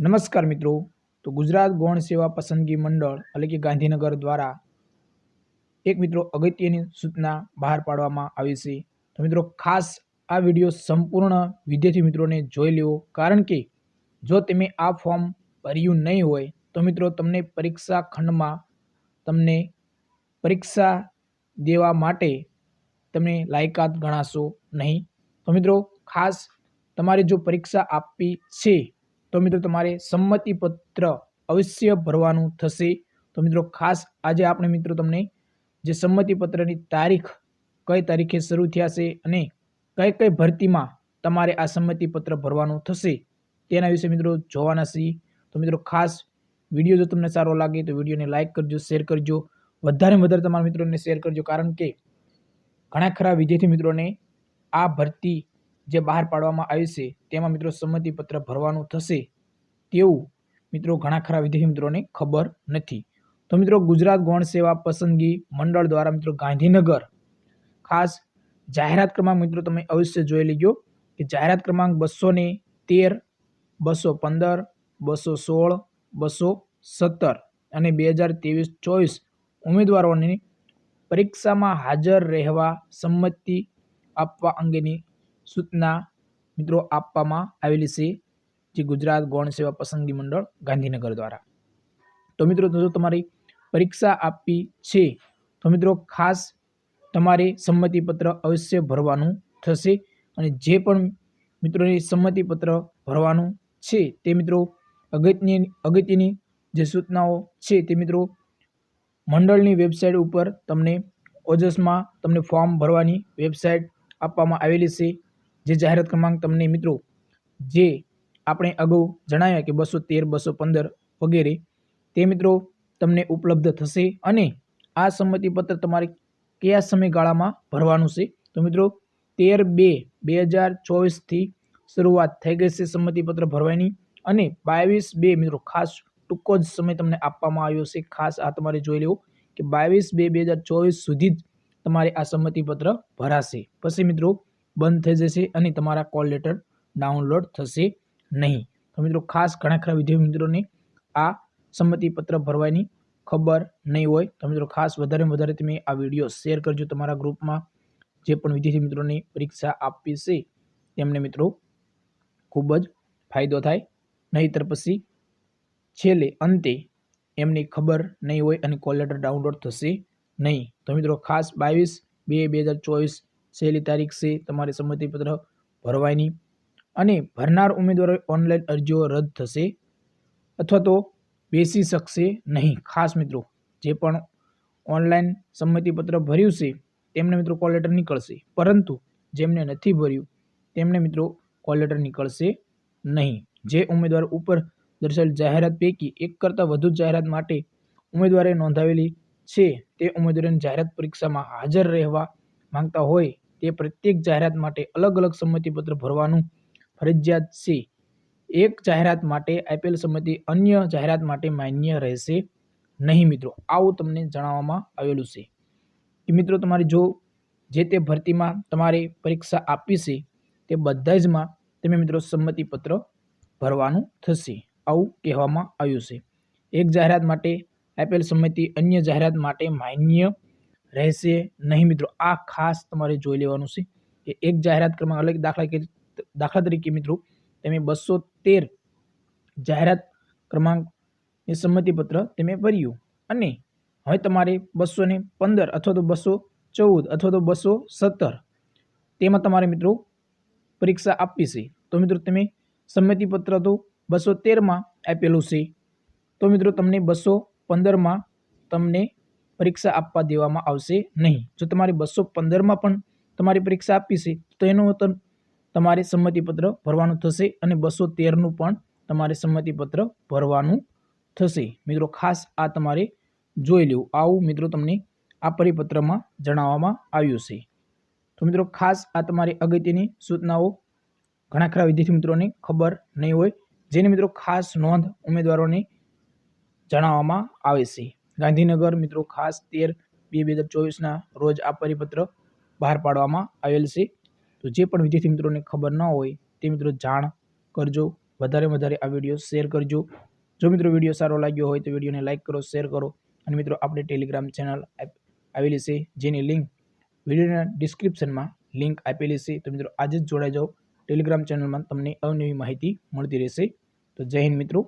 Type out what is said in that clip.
નમસ્કાર મિત્રો. તો ગુજરાત ગૌણ સેવા પસંદગી મંડળ, એટલે કે ગાંધીનગર દ્વારા એક મિત્રો અગત્યની સૂચના બહાર પાડવામાં આવી છે. તો મિત્રો, ખાસ આ વીડિયો સંપૂર્ણ વિદ્યાર્થી મિત્રોને જોઈ લેવો. કારણ કે જો તમે આ ફોર્મ ભર્યું નહીં હોય, તો મિત્રો તમને પરીક્ષા ખંડમાં તમને પરીક્ષા દેવા માટે તમે લાયકાત ગણાશો નહીં. તો મિત્રો, ખાસ તમારે જો પરીક્ષા આપવી છે તો મિત્રો તમારે સંમતિપત્ર અવશ્ય ભરવાનું થશે. તો મિત્રો ખાસ આજે આપણે મિત્રો તમને જે સંમતિપત્રની તારીખ કઈ તારીખે શરૂ થયા છે અને કઈ કઈ ભરતીમાં તમારે આ સંમતિપત્ર ભરવાનું થશે તેના વિશે મિત્રો જોવાના છીએ તો મિત્રો ખાસ વીડિયો જો તમને સારો લાગે તો વિડીયોને લાઇક કરજો, શેર કરજો. વધારે વધારે તમારા મિત્રોને શેર કરજો કારણ કે ઘણા ખરા વિદ્યાર્થી મિત્રોને આ ભરતી જે બહાર પાડવામાં આવી છે, તેમાં મિત્રો સંમતિપત્ર ભરવાનું થશે તેવું મિત્રો ઘણા ખરા વિદ્યાર્થી મિત્રોને ખબર નથી. તો મિત્રો ગુજરાત ગૌણ સેવા પસંદગી મંડળ દ્વારા મિત્રો ગાંધીનગર ખાસ જાહેરાત ક્રમાંક મિત્રો તમે અવશ્ય જોઈ લેજો કે જાહેરાત ક્રમાંક બસો ને તેર, બસો પંદર, બસો સોળ, બસો સત્તર અને બે હજાર ત્રેવીસ ચોવીસ ઉમેદવારોને પરીક્ષામાં હાજર રહેવા સંમતિ આપવા અંગેની સૂચના મિત્રો આપવામાં આવેલી છે, જે ગુજરાત ગૌણ સેવા પસંદગી મંડળ ગાંધીનગર દ્વારા. તો મિત્રો જો તમારી પરીક્ષા આપવી છે, તો મિત્રો ખાસ તમારે સંમતિપત્ર અવશ્ય ભરવાનું થશે અને જે પણ મિત્રોને સંમતિપત્ર ભરવાનું છે, તે મિત્રો અગત્યની અગત્યની જે સૂચનાઓ છે, તે મિત્રો મંડળની વેબસાઇટ ઉપર તમને ઓજસમાં તમને ફોર્મ ભરવાની વેબસાઇટ આપવામાં આવેલી છે. જે જાહેરાત ક્રમાંક તમને મિત્રો, જે આપણે અગાઉ જણાવ્યા કે બસો તેર, બસો પંદર વગેરે, તે મિત્રો તમને ઉપલબ્ધ થશે અને આ સંમતિપત્ર તમારે કયા સમયગાળામાં ભરવાનું છે? તો મિત્રો, તેર બે બે હજાર ચોવીસથી શરૂઆત થઈ ગઈ છે સંમતિપત્ર ભરવાની અને બાવીસ બે મિત્રો, ખાસ ટૂંકો જ સમય તમને આપવામાં આવ્યો છે. ખાસ આ તમારે જોઈ લેવું કે બાવીસ બે બે હજાર ચોવીસ સુધી જ તમારે આ સંમતિપત્ર ભરાશે. પછી મિત્રો બંધ થઈ જશે અને તમારા કોલ લેટર ડાઉનલોડ થશે નહીં. તો મિત્રો, ખાસ ઘણા ખરા વિદ્યાર્થી મિત્રોને આ સંમતિપત્ર ભરવાની ખબર નહીં હોય. તો મિત્રો, ખાસ વધારે વધારે તમે આ વીડિયો શેર કરજો તમારા ગ્રુપમાં. જે પણ વિદ્યાર્થી મિત્રોની પરીક્ષા આપવી છે, તેમને મિત્રો ખૂબ જ ફાયદો થાય. નહીંતર પછી છેલ્લે અંતે એમની ખબર નહીં હોય અને કોલ લેટર ડાઉનલોડ થશે નહીં. તો મિત્રો, ખાસ બાવીસ બે બે હજાર ચોવીસ છેલ્લી તારીખ છે, તમારે સંમતિપત્ર ભરવાની અને ભરનાર ઉમેદવારો ઓનલાઈન અરજીઓ રદ થશે અથવા તો બેસી શકશે નહીં. ખાસ મિત્રો, જે પણ ઓનલાઈન સંમતિપત્ર ભર્યું છે, તેમને મિત્રો કોલ લેટર નીકળશે. પરંતુ જેમને નથી ભર્યું, તેમને મિત્રો કોલ લેટર નીકળશે નહીં. જે ઉમેદવાર ઉપર દર્શાવેલ જાહેરાત પૈકી એક કરતાં વધુ જાહેરાત માટે ઉમેદવારે નોંધાવેલી છે, તે ઉમેદવારોની જાહેરાત પરીક્ષામાં હાજર રહેવા માંગતા હોય તે પ્રત્યેક જાહેરાત માટે અલગ અલગ સંમતિપત્ર ભરવાનું. ફરજિયાત છે. એક જાહેરાત માટે આપેલ સંમતિ અન્ય જાહેરાત માટે માન્ય રહેશે નહીં મિત્રો. આવું તમને જણાવવામાં આવેલું છે. કે મિત્રો તમારે જો જે તે ભરતીમાં તમારે પરીક્ષા આપવી છે, તે બધા જમાં તમે મિત્રો સંમતિપત્ર ભરવાનું થશે. આવું કહેવામાં આવ્યું છે. એક જાહેરાત માટે આપેલ સંમતિ અન્ય જાહેરાત માટે માન્ય રહેશે નહીં મિત્રો. આ ખાસ તમારે જોઈ લેવાનું છે કે એક જાહેરાત ક્રમાંક અલગ દાખલા કે દાખલા તરીકે મિત્રો, તમે બસો તેર જાહેરાત ક્રમાંકની સંમતિપત્ર તમે ભર્યું. અને હવે તમારે બસો ને પંદર અથવા તો બસો ચૌદ અથવા તો બસો સત્તર તેમાં તમારે મિત્રો પરીક્ષા આપવી છે. તો મિત્રો તમે સંમતિપત્ર તો બસો તેરમાં આપેલું છે. તો મિત્રો તમને બસો પંદરમાં તમને પરીક્ષા આપવા દેવામાં આવશે નહીં. જો તમારે બસો પંદરમાં પણ તમારી પરીક્ષા આપી છે, તો એનું તમારે સંમતિપત્ર ભરવાનું થશે અને બસો તેરનું પણ તમારે સંમતિપત્ર ભરવાનું થશે. મિત્રો, ખાસ આ તમારે જોઈ લેવું. આવું, મિત્રો, તમને આ પરિપત્રમાં જણાવવામાં આવ્યું છે. તો મિત્રો, ખાસ આ તમારી અગત્યની સૂચનાઓ. ઘણા ખરા વિદ્યાર્થી મિત્રોને ખબર નહીં હોય, જેને મિત્રો ખાસ નોંધ ઉમેદવારોને જણાવવામાં આવે છે. ગાંધીનગર મિત્રો ખાસ તેર બે બે હજાર ચોવીસના રોજ આ પરિપત્ર બહાર પાડવામાં આવેલ છે. તો જે પણ વિદ્યાર્થી મિત્રોને ખબર ન હોય તે મિત્રો જાણ કરજો. વધારે વધારે આ વીડિયો શેર કરજો. જો મિત્રો વીડિયો સારો લાગ્યો હોય તો વિડીયોને લાઇક કરો, શેર કરો અને મિત્રો આપણે ટેલિગ્રામ ચેનલ આવેલી છે જેની લિંક વિડીયોના ડિસ્ક્રિપ્શનમાં લિંક આપેલી છે. તો મિત્રો આજે જ જોડાઈ જાઓ. ટેલિગ્રામ ચેનલમાં તમને અવનવી માહિતી મળતી રહેશે. તો જય હિન્દ મિત્રો.